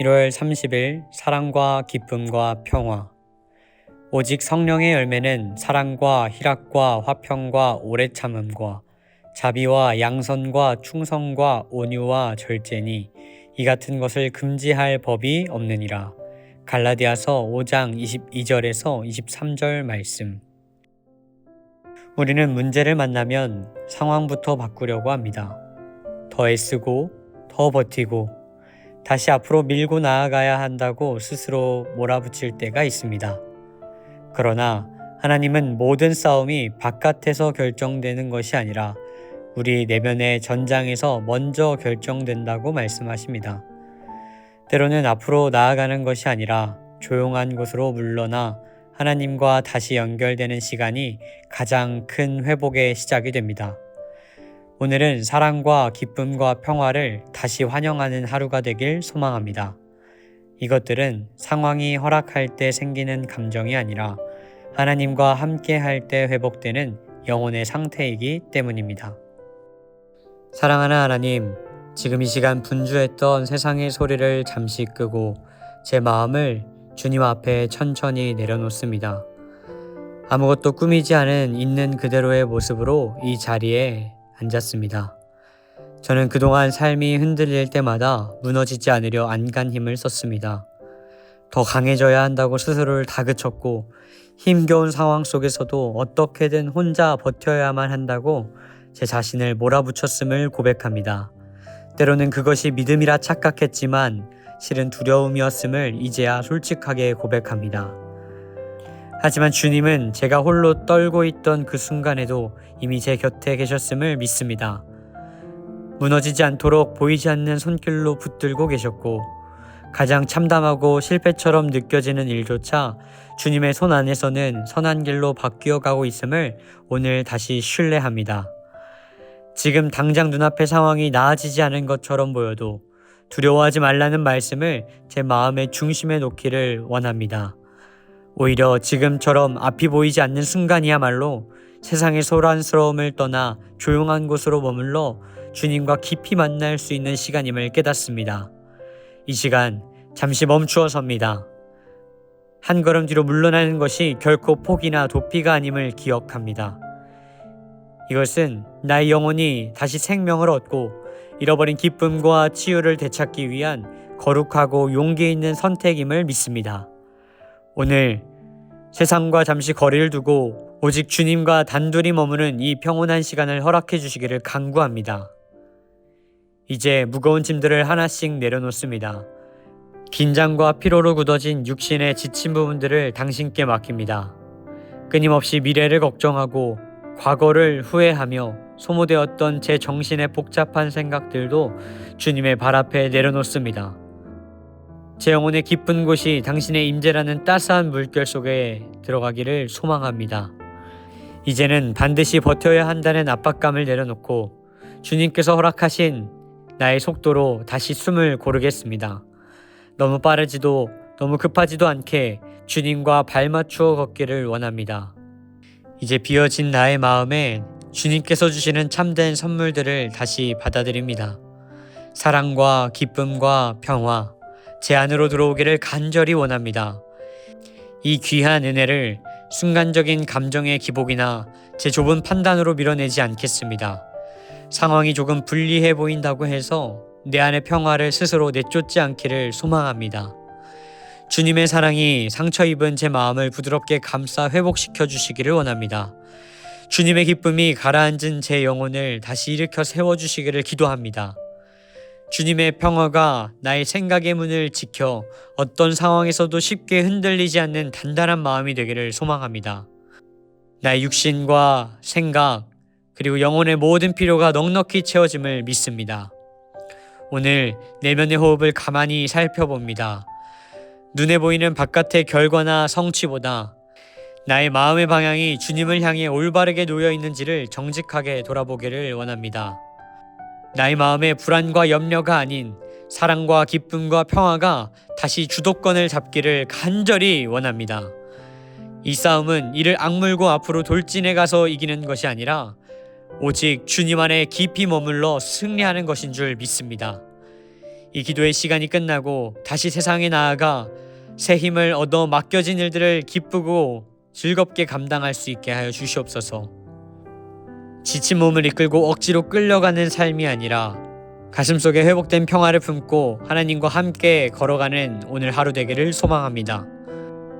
1월 30일 사랑과 기쁨과 평화 오직 성령의 열매는 사랑과 희락과 화평과 오래 참음과 자비와 양선과 충성과 온유와 절제니 이 같은 것을 금지할 법이 없느니라. 갈라디아서 5장 22절에서 23절 말씀. 우리는 문제를 만나면 상황부터 바꾸려고 합니다. 더 애쓰고 더 버티고 다시 앞으로 밀고 나아가야 한다고 스스로 몰아붙일 때가 있습니다. 그러나 하나님은 모든 싸움이 바깥에서 결정되는 것이 아니라 우리 내면의 전장에서 먼저 결정된다고 말씀하십니다. 때로는 앞으로 나아가는 것이 아니라 조용한 곳으로 물러나 하나님과 다시 연결되는 시간이 가장 큰 회복의 시작이 됩니다. 오늘은 사랑과 기쁨과 평화를 다시 환영하는 하루가 되길 소망합니다. 이것들은 상황이 허락할 때 생기는 감정이 아니라 하나님과 함께 할 때 회복되는 영혼의 상태이기 때문입니다. 사랑하는 하나님, 지금 이 시간 분주했던 세상의 소리를 잠시 끄고 제 마음을 주님 앞에 천천히 내려놓습니다. 아무것도 꾸미지 않은 있는 그대로의 모습으로 이 자리에 앉았습니다. 저는 그동안 삶이 흔들릴 때마다 무너지지 않으려 안간 힘을 썼습니다. 더 강해져야 한다고 스스로를 다그쳤고 힘겨운 상황 속에서도 어떻게든 혼자 버텨야만 한다고 제 자신을 몰아붙였음을 고백합니다. 때로는 그것이 믿음이라 착각했지만 실은 두려움이었음을 이제야 솔직하게 고백합니다. 하지만 주님은 제가 홀로 떨고 있던 그 순간에도 이미 제 곁에 계셨음을 믿습니다. 무너지지 않도록 보이지 않는 손길로 붙들고 계셨고 가장 참담하고 실패처럼 느껴지는 일조차 주님의 손 안에서는 선한 길로 바뀌어 가고 있음을 오늘 다시 신뢰합니다. 지금 당장 눈앞의 상황이 나아지지 않은 것처럼 보여도 두려워하지 말라는 말씀을 제 마음의 중심에 놓기를 원합니다. 오히려 지금처럼 앞이 보이지 않는 순간이야말로 세상의 소란스러움을 떠나 조용한 곳으로 머물러 주님과 깊이 만날 수 있는 시간임을 깨닫습니다. 이 시간 잠시 멈추어 섭니다. 한 걸음 뒤로 물러나는 것이 결코 포기나 도피가 아님을 기억합니다. 이것은 나의 영혼이 다시 생명을 얻고 잃어버린 기쁨과 치유를 되찾기 위한 거룩하고 용기 있는 선택임을 믿습니다. 오늘 세상과 잠시 거리를 두고 오직 주님과 단둘이 머무는 이 평온한 시간을 허락해 주시기를 간구합니다. 이제 무거운 짐들을 하나씩 내려놓습니다. 긴장과 피로로 굳어진 육신의 지친 부분들을 당신께 맡깁니다. 끊임없이 미래를 걱정하고 과거를 후회하며 소모되었던 제 정신의 복잡한 생각들도 주님의 발 앞에 내려놓습니다. 제 영혼의 깊은 곳이 당신의 임재라는 따스한 물결 속에 들어가기를 소망합니다. 이제는 반드시 버텨야 한다는 압박감을 내려놓고 주님께서 허락하신 나의 속도로 다시 숨을 고르겠습니다. 너무 빠르지도 너무 급하지도 않게 주님과 발맞추어 걷기를 원합니다. 이제 비어진 나의 마음에 주님께서 주시는 참된 선물들을 다시 받아들입니다. 사랑과 기쁨과 평화, 제 안으로 들어오기를 간절히 원합니다. 이 귀한 은혜를 순간적인 감정의 기복이나 제 좁은 판단으로 밀어내지 않겠습니다. 상황이 조금 불리해 보인다고 해서 내 안의 평화를 스스로 내쫓지 않기를 소망합니다. 주님의 사랑이 상처 입은 제 마음을 부드럽게 감싸 회복시켜 주시기를 원합니다. 주님의 기쁨이 가라앉은 제 영혼을 다시 일으켜 세워 주시기를 기도합니다. 주님의 평화가 나의 생각의 문을 지켜 어떤 상황에서도 쉽게 흔들리지 않는 단단한 마음이 되기를 소망합니다. 나의 육신과 생각, 그리고 영혼의 모든 필요가 넉넉히 채워짐을 믿습니다. 오늘 내면의 호흡을 가만히 살펴봅니다. 눈에 보이는 바깥의 결과나 성취보다 나의 마음의 방향이 주님을 향해 올바르게 놓여 있는지를 정직하게 돌아보기를 원합니다. 나의 마음의 불안과 염려가 아닌 사랑과 기쁨과 평화가 다시 주도권을 잡기를 간절히 원합니다. 이 싸움은 이를 악물고 앞으로 돌진해 가서 이기는 것이 아니라 오직 주님 안에 깊이 머물러 승리하는 것인 줄 믿습니다. 이 기도의 시간이 끝나고 다시 세상에 나아가 새 힘을 얻어 맡겨진 일들을 기쁘고 즐겁게 감당할 수 있게 하여 주시옵소서. 지친 몸을 이끌고 억지로 끌려가는 삶이 아니라 가슴속에 회복된 평화를 품고 하나님과 함께 걸어가는 오늘 하루 되기를 소망합니다.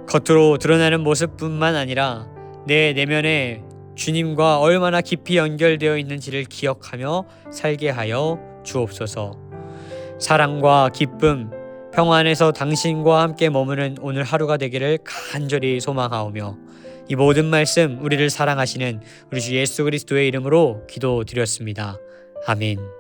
겉으로 드러나는 모습뿐만 아니라 내 내면에 주님과 얼마나 깊이 연결되어 있는지를 기억하며 살게 하여 주옵소서. 사랑과 기쁨, 평화 안에서 당신과 함께 머무는 오늘 하루가 되기를 간절히 소망하오며 이 모든 말씀 우리를 사랑하시는 우리 주 예수 그리스도의 이름으로 기도드렸습니다. 아멘.